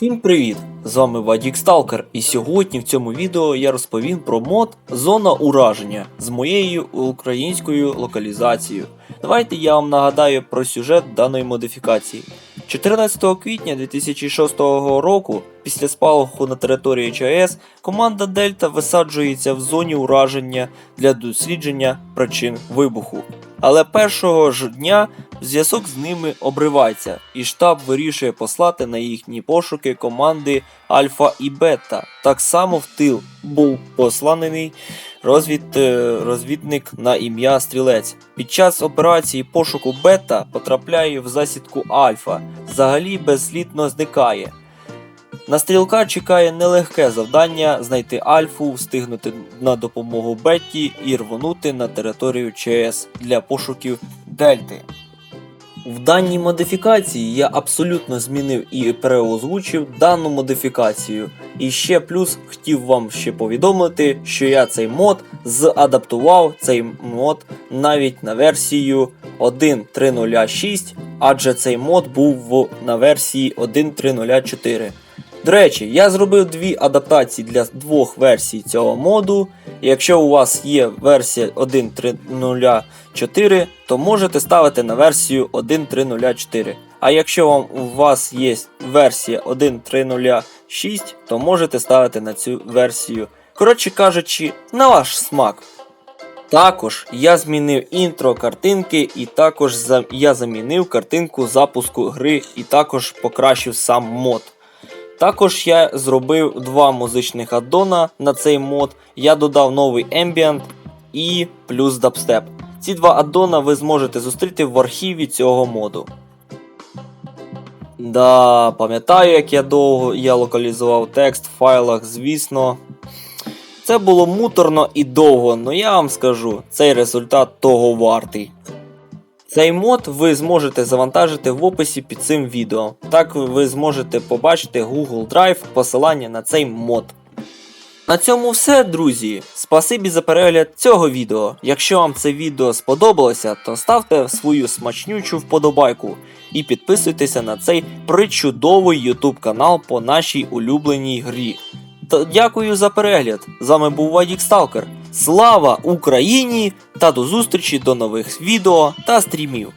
Всім привіт! З вами Вадік Сталкер, і сьогодні в цьому відео я розповім про мод Зона ураження з моєю українською локалізацією. Давайте я вам нагадаю про сюжет даної модифікації. 14 квітня 2006 року, після спалаху на території ЧАЕС, команда Дельта висаджується в зоні ураження для дослідження причин вибуху. Але першого ж дня зв'язок з ними обривається, і штаб вирішує послати на їхні пошуки команди Альфа і Бета. Так само в тил був посланий розвід, е, розвідник на ім'я Стрілець. Під час операції пошуку Бета потрапляє в засідку Альфа, взагалі безслідно зникає. На стрілка чекає нелегке завдання знайти Альфу, встигнути на допомогу Бетті і рвонути на територію ЧС для пошуків Дельти. В даній модифікації я абсолютно змінив і переозвучив дану модифікацію. І ще плюс хотів вам ще повідомити, що я цей мод задаптував цей мод навіть на версію 1.306, адже цей мод був на версії 1.304. До речі, я зробив дві адаптації для двох версій цього моду. Якщо у вас є версія 1.304, то можете ставити на версію 1.304. А якщо вам, у вас є версія 1.306, то можете ставити на цю версію. Коротше кажучи, на ваш смак. Також я змінив інтро картинки, і також я замінив картинку запуску гри і також покращив сам мод. Також я зробив два музичних аддона на цей мод. Я додав новий Ambient і плюс дабстеп. Ці два аддона ви зможете зустріти в архіві цього моду. Да, пам'ятаю, як я довго я локалізував текст в файлах, звісно. Це було муторно і довго, але я вам скажу, цей результат того вартий. Цей мод ви зможете завантажити в описі під цим відео. Так ви зможете побачити Google Drive посилання на цей мод. На цьому все, друзі. Спасибі за перегляд цього відео. Якщо вам це відео сподобалося, то ставте свою смачнючу вподобайку і підписуйтеся на цей причудовий YouTube канал по нашій улюбленій грі. Та дякую за перегляд. З вами був Вадік Сталкер. Слава Україні та до зустрічі до нових відео та стрімів.